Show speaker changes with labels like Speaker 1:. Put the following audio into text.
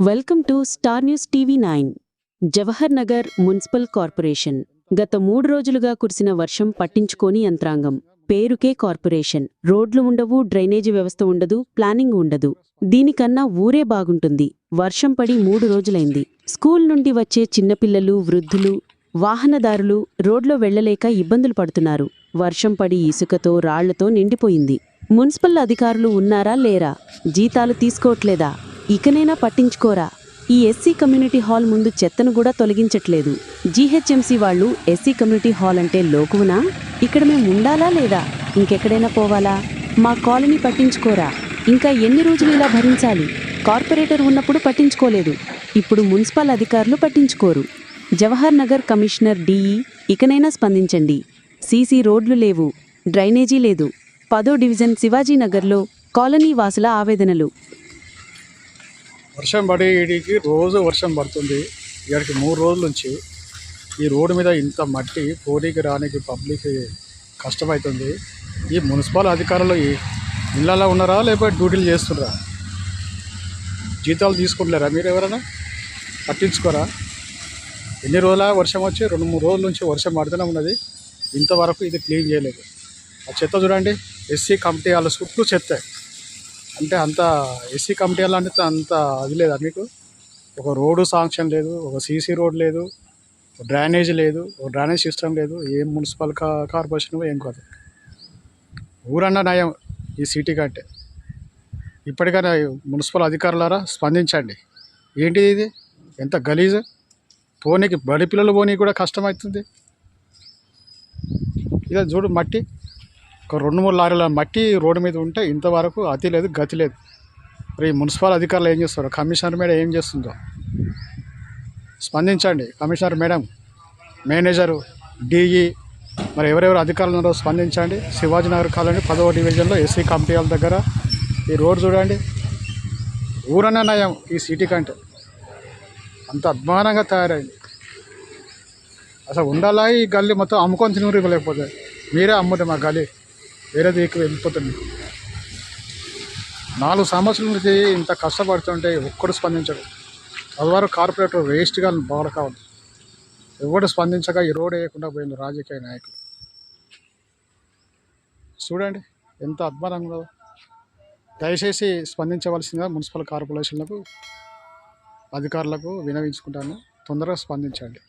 Speaker 1: Welcome to star news TV nine Jawahar Nagar municipal corporation. గత మూడు రోజులుగా కురిసిన వర్షం పట్టించుకోని యంత్రాంగం. పేరుకే కార్పొరేషన్. రోడ్లు ఉండవు డ్రైనేజీ వ్యవస్థ ఉండదు ప్లానింగ్ ఉండదు. దీనికన్నా ఊరే బాగుంటుంది. వర్షం పడి మూడు రోజులైంది. స్కూల్ నుండి వచ్చే చిన్నపిల్లలు వృద్ధులు వాహనదారులు రోడ్లో వెళ్ళలేక ఇబ్బందులు పడుతున్నారు. వర్షం పడి ఇసుకతో రాళ్ళతో నిండిపోయింది. మున్సిపల్ అధికారులు ఉన్నారా లేరా? జీతాలు తీసుకోవట్లేదా? ఇకనైనా పట్టించుకోరా. ఈ ఎస్సీ కమ్యూనిటీ హాల్ ముందు చెత్తను కూడా తొలగించట్లేదు. జీహెచ్ఎంసీ వాళ్ళు ఎస్సీ కమ్యూనిటీ హాల్ అంటే లోకువునా? ఇక్కడ మేము ఉండాలా లేదా? ఇంకెక్కడైనా పోవాలా? మా కాలనీ పట్టించుకోరా? ఇంకా ఎన్ని రోజులు ఇలా భరించాలి? కార్పొరేటర్ ఉన్నప్పుడు పట్టించుకోలేదు. ఇప్పుడు మున్సిపల్ అధికారులు పట్టించుకోరు. జవహర్ నగర్ కమిషనర్ డిఈ ఇకనైనా స్పందించండి. సీసీ రోడ్లు లేవు. డ్రైనేజీ లేదు. పదో డివిజన్ శివాజీనగర్లో కాలనీ వాసుల ఆవేదనలు.
Speaker 2: వర్షం పడేటికి రోజు వర్షం పడుతుంది. ఇక్కడికి మూడు రోజుల నుంచి ఈ రోడ్డు మీద ఇంత మట్టి పోనీకి రానికి పబ్లిక్ కష్టమవుతుంది ఈ మున్సిపల్ అధికారులు ఈ ఇళ్ళలో ఉన్నారా లేకపోతే డ్యూటీలు చేస్తున్నారా? జీతాలు తీసుకుంటలేరా మీరు ఎవరైనా? పట్టించుకోరా? ఎన్ని రోజుల వర్షం వచ్చి రెండు మూడు రోజుల నుంచి వర్షం పడుతూనే ఉన్నది. ఇంతవరకు ఇది క్లీన్ చేయలేదు. ఆ చెత్త చూడండి. ఎస్సీ కమిటీ వాళ్ళ చుట్టూ చెత్త. అంటే అంత ఎస్సీ కమిటీ వాళ్ళు అంటే అంత అది లేదా మీకు? ఒక రోడ్డు సాంక్షన్ లేదు ఒక సీసీ రోడ్ లేదు డ్రైనేజ్ లేదు ఒక డ్రైనేజ్ సిస్టమ్ లేదు ఏం మున్సిపల్ కా కార్పొరేషన్ ఏం కాదు. ఊరన్నా నయం ఈ సిటీ కంటే. ఇప్పటికైనా మున్సిపల్ అధికారులారా స్పందించండి. ఏంటిది ఇది? ఎంత గలీజ్? పోనీకి బడి పిల్లలు పోనీకి కూడా కష్టమవుతుంది ఇదే చూడు మట్టి. ఒక రెండు మూడు లారీల మట్టి రోడ్డు మీద ఉంటే ఇంతవరకు అతి లేదు గతి లేదు. మరి మున్సిపల్ అధికారులు ఏం చేస్తారు? కమిషనర్ మేడం ఏం చేస్తుందో? స్పందించండి. కమిషనర్ మేడం మేనేజరు డీఈ మరి ఎవరెవరు అధికారులు ఉన్నారో స్పందించండి. శివాజీనగర్ కాలనీ పదవ డివిజన్లో ఎస్సీ కమిటీ వాళ్ళ దగ్గర. ఈ రోడ్ చూడండి. ఊరనే నయం ఈ సిటీ కంటే. అంత అద్మానంగా తయారైంది. అసలు ఉండాలా ఈ గల్లీ మొత్తం అమ్ముకొని తినరు లేకపోతే మీరే అమ్ముతే మా గల్లీ. వేరే దిక్కు వెళ్ళిపోతుంది. నాలుగు సంవత్సరాల నుంచి ఇంత కష్టపడుతుంటే ఒక్కడు స్పందించడు. అదివారు కార్పొరేటర్ వేస్ట్గా బాగా కావద్దు. ఎవడు స్పందించక ఈ రోడ్ వేయకుండా పోయింది రాజకీయ నాయకులు చూడండి ఎంత అద్భుతంగా దయచేసి స్పందించవలసిందిగా మున్సిపల్ కార్పొరేషన్లకు అధికారులకు వినవించుకుంటాను. తొందరగా స్పందించండి.